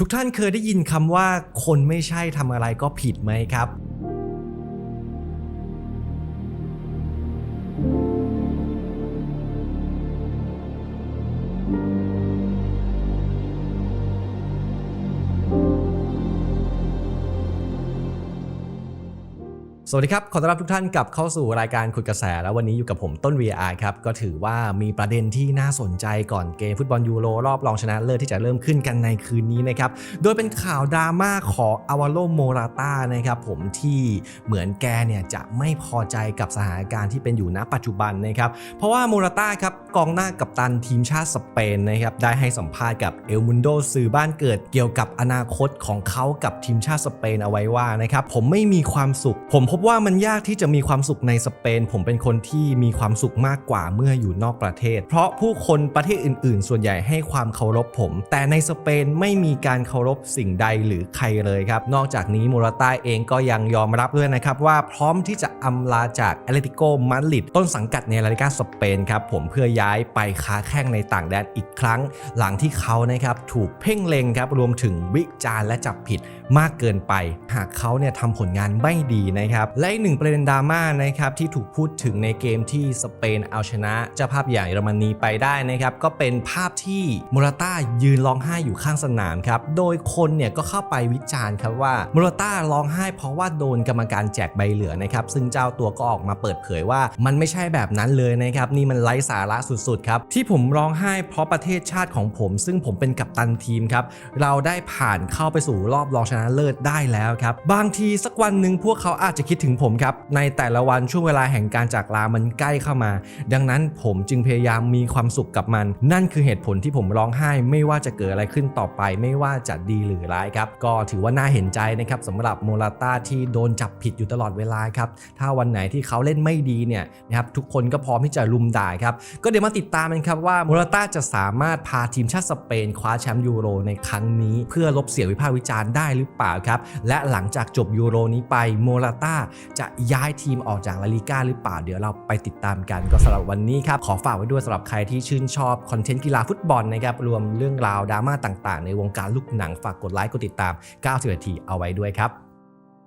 ทุกท่านเคยได้ยินคำว่าคนไม่ใช่ทำอะไรก็ผิดไหมครับ สวัสดีครับ ขอต้อนรับทุกท่านกลับเข้าสู่รายการคุยกระแส แล้ววันนี้อยู่กับผมต้น VR ครับ ก็ถือว่ามีประเด็นที่น่าสนใจก่อนเกมฟุตบอลยูโรรอบรองชนะเลิศที่จะเริ่มขึ้นกันในคืนนี้นะครับ โดยเป็นข่าวดราม่าของอาวาโลโมราตานะครับผมที่เหมือนแกเนี่ยจะไม่พอใจกับสถานการณ์ที่เป็นอยู่ณปัจจุบันนะครับ เพราะว่าโมราตาครับกองหน้ากับตันทีมชาติสเปนนะครับได้ให้สัมภาษณ์กับเอลมุนโดสื่อบ้านเกิดเกี่ยวกับอนาคตของเขากับทีมชาติสเปนเอาไว้ว่านะครับผมไม่มีความสุขผมพบว่ามันยากที่จะมีความสุขในสเปน ผมเป็นคนที่มีความสุขมากกว่าเมื่ออยู่นอกประเทศ เพราะผู้คนประเทศอื่น ๆ ส่วนใหญ่ให้ความเคารพผม แต่ในสเปนไม่มีการเคารพสิ่งใดหรือใครเลยครับ นอกจากนี้โมราตาเองก็ยังยอมรับด้วยนะครับว่าพร้อมที่จะอำลาจากแอตเลติโกมาดริดต้นสังกัดในลาลิกาสเปนครับผมเพื่อย้ายไปค้าแข่งในต่างแดนอีกครั้ง หลังที่เขานะครับถูกเพ่งเล็งครับรวมถึงวิจารณ์และจับผิดมากเกินไป หากเขาเนี่ยทำผลงานไม่ดีนะครับและอีกหนึ่งประเด็นดราม่านะครับที่ถูกพูดถึงในเกมที่สเปนเอาชนะเจ้าภาพอย่เยอรมนีไปได้นะครับก็เป็นภาพที่โมราต้ายืนร้องไห้อยู่ข้างสนามครับโดยคนเนี่ยก็เข้าไปวิจารณ์ครับว่าโมราต้าร้องไห้เพราะว่าโดนกรรมการแจกใบเหลืองนะครับซึ่งเจ้าตัวก็ออกมาเปิดเผยว่า มันไม่ใช่แบบนั้นเลยนะครับนี่มันไร้สาระสุดๆครับที่ผมร้องไห้เพราะประเทศชาติของผม ซึ่งผมเป็นกัปตันทีมครับเราได้ผ่านเข้าไปสู่รอบรองชนะเลิศได้แล้วครับบางทีสักวันหนึ่งพวกเขาอาจจะคิดถึงผมครับ ในแต่ละวันช่วงเวลาแห่งการจากลามันใกล้เข้ามา ดังนั้นผมจึงพยายามมีความสุขกับมัน นั่นคือเหตุผลที่ผมร้องไห้ ไม่ว่าจะเกิดอะไรขึ้นต่อไป ไม่ว่าจะดีหรือร้ายครับ ก็ถือว่าน่าเห็นใจนะครับสำหรับโมราต้าที่โดนจับผิดอยู่ตลอดเวลาครับ ถ้าวันไหนที่เขาเล่นไม่ดีเนี่ยนะครับทุกคนก็พร้อมที่จะลุมด่าครับ ก็เดี๋ยวมาติดตามกันครับว่าโมราต้าจะสามารถพาทีมชาติสเปนคว้าแชมป์ยูโรในครั้งนี้ เพื่อลบเสียงวิพากษ์วิจารณ์ได้หรือเปล่าครับ และหลังจากจบยูโรนี้ไปโมราต้าจะย้ายทีมออกจากลาลิก้าหรือเปล่าเดี๋ยวเราไปติดตามกันก็สำหรับวันนี้ครับ ขอฝากไว้ด้วยสำหรับใครที่ชื่นชอบคอนเทนต์กีฬาฟุตบอลนะครับรวมเรื่องราวดราม่าต่าง ๆ ในวงการลูกหนังฝากกดไลค์กดติดตาม 90นาทีเอาไว้ด้วยครับ